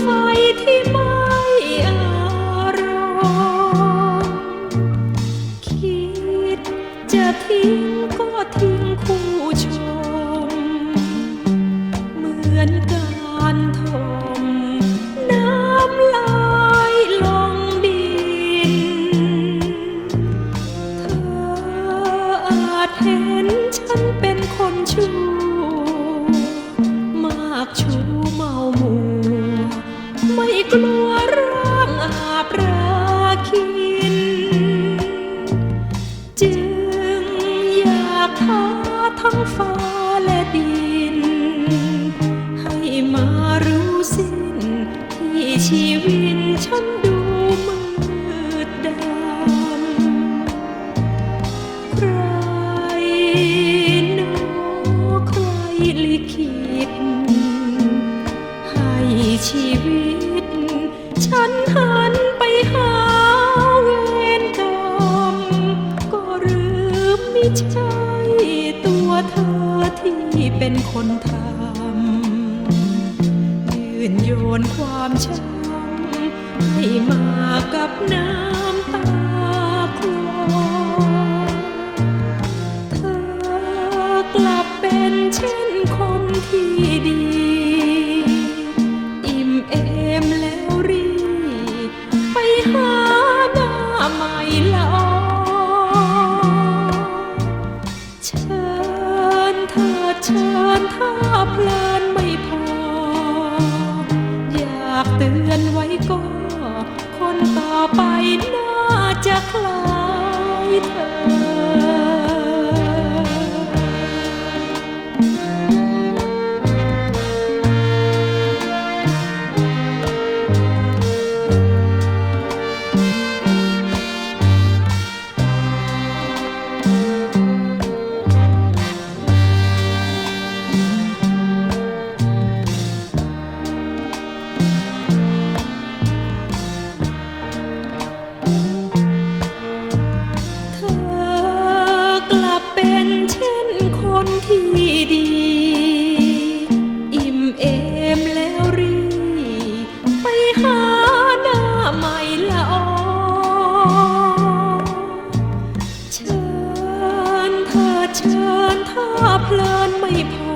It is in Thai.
ไฟที่ไม่อารมณ์คิดจะทิ้งก็ทิ้งคู่ชม เหมือนการทมน้ำลายลงดิน เธออาจเห็นฉันเป็นคนชั่มากชู้เมาหมู ไม่กลัวร ชีวิต ฉันหันไปหาเวรกรรมก็หรือไม่ใช่ตัวเธอที่เป็นคนทำยืนโยนความช้ำให้มากับน้ำตา ชิญถ้าเพลินไม่พอ อยากเตือนไว้ เพลินไม่พอ